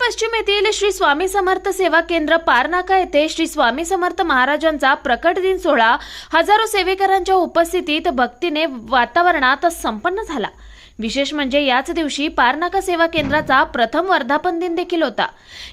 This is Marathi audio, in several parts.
पश्चिम येथील श्री स्वामी समर्थ सेवा केंद्र पारनाका येथे श्री स्वामी समर्थ महाराजांचा प्रकट दिन सोहळा हजारो सेवेकरांच्या उपस्थितीत भक्तीने वातावरणात संपन्न झाला. विशेष म्हणजे याच दिवशी पारनाका सेवा केंद्राचा प्रथम वर्धापन दिन देखील होता.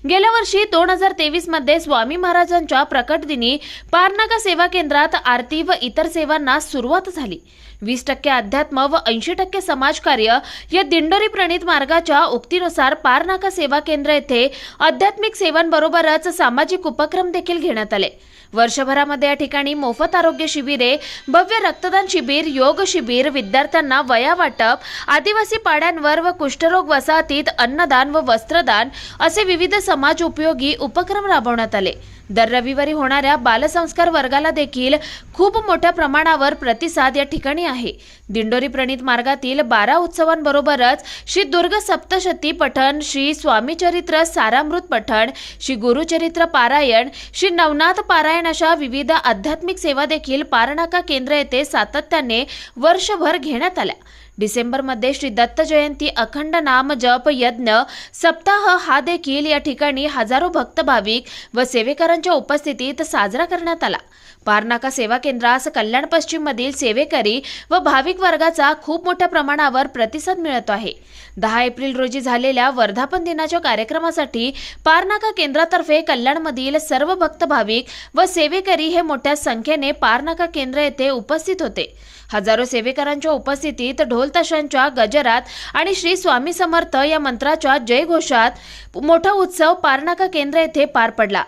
गेल्या वर्षी दोन हजार तेवीसमध्ये स्वामी महाराजांच्या प्रकट दिनी पारनाका सेवा केंद्रात आरती व इतर सेवांना सुरुवात झाली. वीस टक्के अध्यात्म व ऐंशी टक्के समाजकार्य या दिंडोरी प्रणित मार्गाच्या उक्तीनुसार पारनाका सेवा केंद्र येथे आध्यात्मिक सेवांबरोबरच सामाजिक उपक्रम देखील घेण्यात आले. वर्षभरामध्ये या ठिकाणी मोफत आरोग्य शिबिरे भव्य रक्तदान शिबिर योग शिबिर विद्यार्थ्यांना वया वाटप आदिवासी पाड्यांवर व कुष्ठरोग वसाहतीत अन्नदान व वस्त्रदान असे विविध समाज उपयोगी उपक्रम राबवण्यात आले. दर रविवारी होणाऱ्या बालसंस्कार वर्गाला देखील खूप मोठ्या प्रमाणावर प्रतिसाद या ठिकाणी आहे. दिंडोरी प्रणित मार्गातील बारा उत्सवांबरोबरच श्री दुर्ग सप्तशती पठण श्री स्वामीचरित्र सारामृत पठण श्री गुरुचरित्र पारायण श्री नवनाथ पारायण अशा विविध आध्यात्मिक सेवा देखील पारनाका केंद्र येथे सातत्याने वर्षभर घेण्यात आल्या. डिसेंबरमध्ये श्री दत्त जयंती अखंड नाम जप यज्ञ सप्ताह हा देखील या ठिकाणी हजारो भक्त भाविक व सेवेकरांच्या उपस्थितीत साजरा करण्यात आला. पारनाका सेवा केंद्रास कल्याण पश्चिम मधील सेवेकरी व भाविक वर्गाचा खूप मोठ्या प्रमाणावर प्रतिसाद मिळतो आहे. दहा एप्रिल रोजी झालेल्या वर्धापन दिनाच्या कार्यक्रमासाठी पारनाका केंद्रातर्फे कल्याणमधील सर्व भक्त भाविक व सेवेकरी हे मोठ्या संख्येने पारनाका केंद्र येथे उपस्थित होते. हजारो सेवेकरांच्या उपस्थितीत ढोल ढोलताशांच्या गजरात आणि श्री स्वामी समर्थ या मंत्राच्या जयघोषात मोठा उत्सव पारनाका केंद्र येथे पार पडला.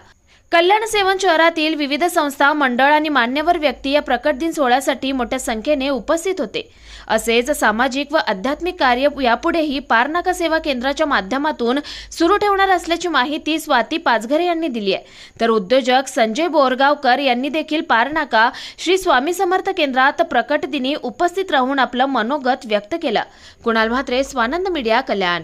कल्याण सेवन शहरातील विविध संस्था मंडळ आणि मान्यवर व्यक्ती या प्रकट दिन सोहळ्यासाठी मोठ्या संख्येने उपस्थित होते. असेच सामाजिक व आध्यात्मिक कार्य यापुढेही पारनाका सेवा केंद्राच्या माध्यमातून सुरू ठेवणार असल्याची माहिती स्वाती पाचघरे यांनी दिली आहे. तर उद्योजक संजय बोरगावकर यांनी देखील पारनाका श्री स्वामी समर्थ केंद्रात प्रकट दिनी उपस्थित राहून आपलं मनोगत व्यक्त केलं. कुणाल म्हात्रे स्वानंद मीडिया कल्याण.